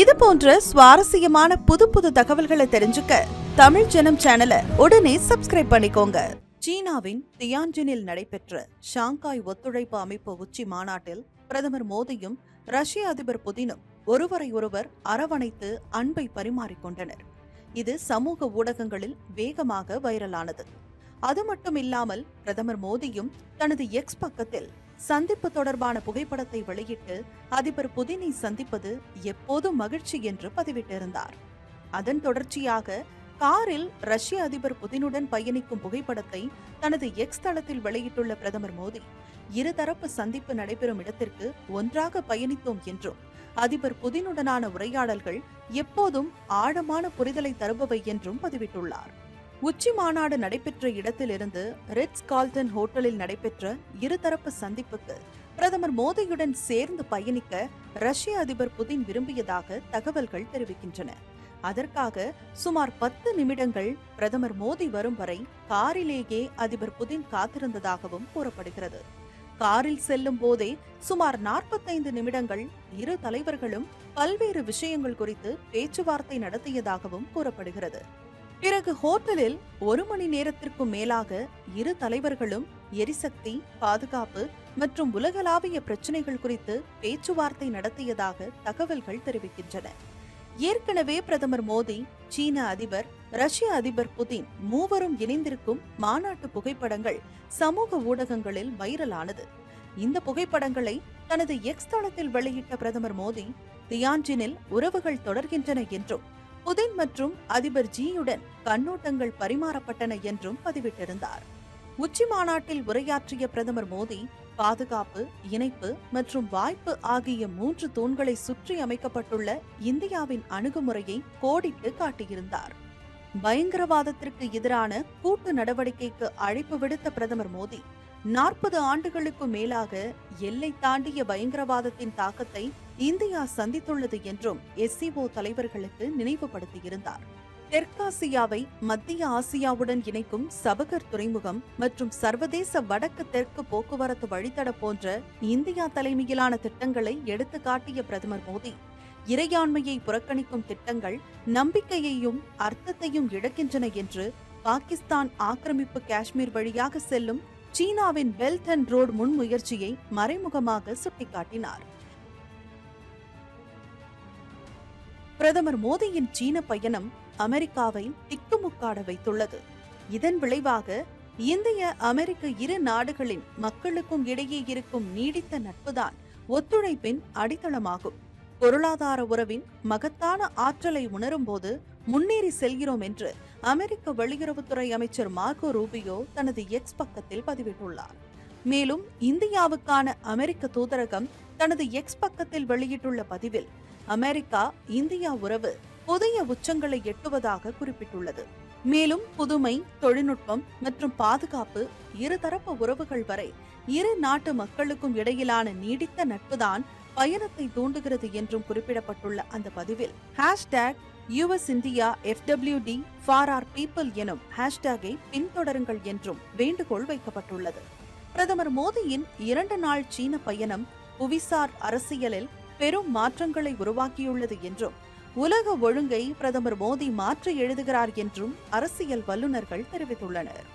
இது போன்ற சுவாரஸ்யமான புது புது தகவல்களை தெரிஞ்சுக்க தமிழ் ஜனம் சேனலை உடனே சப்ஸ்கிரைப் பண்ணிக்கோங்க. சீனாவின் தியான்ஜினில் நடைபெற்ற ஷாங்காய் ஒத்துழைப்பு அமைப்பு உச்சி மாநாட்டில் பிரதமர் மோடியும் ரஷ்ய அதிபர் புதினும் ஒருவரை ஒருவர் அரவணைத்து அன்பை பரிமாறிக்கொண்டனர். இது சமூக ஊடகங்களில் வேகமாக வைரலானது. அது மட்டும் இல்லாமல் பிரதமர் மோடியும் தனது எக்ஸ் பக்கத்தில் சந்திப்பு தொடர்பான புகைப்படத்தை வெளியிட்டு அதிபர் புதினை சந்திப்பது எப்போதும் மகிழ்ச்சி என்று பதிவிட்டிருந்தார். அதன் தொடர்ச்சியாக காரில் ரஷ்ய அதிபர் புதினுடன் பயணிக்கும் புகைப்படத்தை தனது எக்ஸ் தளத்தில் வெளியிட்டுள்ள பிரதமர் மோடி இருதரப்பு சந்திப்பு நடைபெறும் இடத்திற்கு ஒன்றாக பயணித்தோம் என்றும் அதிபர் புதினுடனான உரையாடல்கள் எப்போதும் ஆழமான புரிதலை தருபவை என்றும் பதிவிட்டுள்ளார். உச்சி மாநாடு நடைபெற்ற இடத்திலிருந்து ரிட்ஸ் கால்டன் ஹோட்டலில் நடைபெற்ற இருதரப்பு சந்திப்புக்கு பிரதமர் மோடியுடன் சேர்ந்து பயணிக்க ரஷ்ய அதிபர் புதின் விரும்பியதாக தகவல்கள் தெரிவிக்கின்றன. அதற்காக சுமார் பத்து நிமிடங்கள் பிரதமர் மோடி வரும் வரை காரிலேயே அதிபர் புதின் காத்திருந்ததாகவும் கூறப்படுகிறது. காரில் செல்லும் போதே சுமார் நாற்பத்தைந்து நிமிடங்கள் இரு தலைவர்களும் பல்வேறு விஷயங்கள் குறித்து பேச்சுவார்த்தை நடத்தியதாகவும் கூறப்படுகிறது. பிறகு ஹோட்டலில் ஒரு மணி நேரத்திற்கும் மேலாக இரு தலைவர்களும் எரிசக்தி பாதுகாப்பு மற்றும் உலகளாவிய பிரச்சினைகள் குறித்து பேச்சுவார்த்தை நடத்தியதாக தகவல்கள் தெரிவிக்கின்றன. ஏற்கனவே பிரதமர் மோடி சீன அதிபர் ரஷ்ய அதிபர் புதின் மூவரும் இணைந்திருக்கும் மாநாட்டு புகைப்படங்கள் சமூக ஊடகங்களில் வைரலானது. இந்த புகைப்படங்களை தனது எக்ஸ் தளத்தில் வெளியிட்ட பிரதமர் மோடி தியான்ஜினில் உறவுகள் தொடர்கின்றன என்றும் புதின் மற்றும் அதிபர் ஜியுடன் கண்ணோட்டங்கள் பரிமாறப்பட்டன என்றும் பதிவிட்டிருந்தார். உச்சி மாநாட்டில் உரையாற்றிய பிரதமர் மோடி பாதுகாப்பு இணைப்பு மற்றும் வாய்ப்பு ஆகிய மூன்று தூண்களை சுற்றி அமைக்கப்பட்டுள்ள இந்தியாவின் அணுகுமுறையை கோடிட்டு காட்டியிருந்தார். பயங்கரவாதத்திற்கு எதிரான கூட்டு நடவடிக்கைக்கு அழைப்பு விடுத்த பிரதமர் மோடி நாற்பது ஆண்டுகளுக்கு மேலாக எல்லை தாண்டிய பயங்கரவாதத்தின் தாக்கத்தை இந்தியா சந்தித்துள்ளது என்றும் எஸ்சிஓ தலைவர்களுக்கு நினைவுபடுத்தியிருந்தார். தெற்காசியாவை மத்திய ஆசியாவுடன் இணைக்கும் சபகர் துறைமுகம் மற்றும் சர்வதேச வடக்கு தெற்கு போக்குவரத்து வழித்தட போன்ற இந்தியா தலைமையிலான திட்டங்களை எடுத்து காட்டிய பிரதமர் மோடி இறையாண்மையை புறக்கணிக்கும் திட்டங்கள் நம்பிக்கையையும் அர்த்தத்தையும் இழக்கின்றன என்று பாகிஸ்தான் ஆக்கிரமிப்பு காஷ்மீர் வழியாக செல்லும் சீனாவின் பெல்ட் அண்ட் ரோட் முன்முயற்சியை மறைமுகமாக சுட்டிக்காட்டினார். பிரதமர் மோடியின் சீன பயணம் அமெரிக்காவை திக்குமுக்காட வைத்துள்ளது. இதன் விளைவாக இந்திய அமெரிக்க இரு நாடுகளின் மக்களுக்கும் இடையே இருக்கும் நீடித்த நட்புதான் ஒத்துழைப்பின் அடித்தளமாகும். பொருளாதார உறவின் மகத்தான ஆற்றலை உணரும்போது முன்னேறி செல்கிறோம் என்று அமெரிக்க வெளியுறவுத்துறை அமைச்சர் மார்கோ ரூபியோ தனது எக்ஸ் பக்கத்தில் பதிவிட்டுள்ளார். மேலும் இந்தியாவுக்கான அமெரிக்க தூதரகம் தனது எக்ஸ் பக்கத்தில் வெளியிட்டுள்ள பதிவில் அமெரிக்கா இந்தியா உறவு புதிய உச்சங்களை எட்டுவதாக குறிப்பிட்டுள்ளது. மேலும் புதுமை தொழில்நுட்பம் மற்றும் பாதுகாப்பு இருதரப்பு உறவுகள் வரை இரு நாட்டு மக்களுக்கும் இடையிலான நீடித்த நட்புதான் பயணத்தை தூண்டுகிறது என்றும் குறிப்பிடப்பட்டுள்ள அந்த பதிவில் hashtag US India FWD for our people எனும் ஹேஷ்டேகை பின்தொடருங்கள் என்றும் வேண்டுகோள் வைக்கப்பட்டுள்ளது. பிரதமர் மோடியின் இரண்டு நாள் சீன பயணம் புவிசார் அரசியலில் பெரும் மாற்றங்களை உருவாக்கியுள்ளது என்றும் உலக ஒழுங்கை பிரதமர் மோடி மாற்றி எழுதுகிறார் என்றும் அரசியல் வல்லுநர்கள் தெரிவித்துள்ளனர்.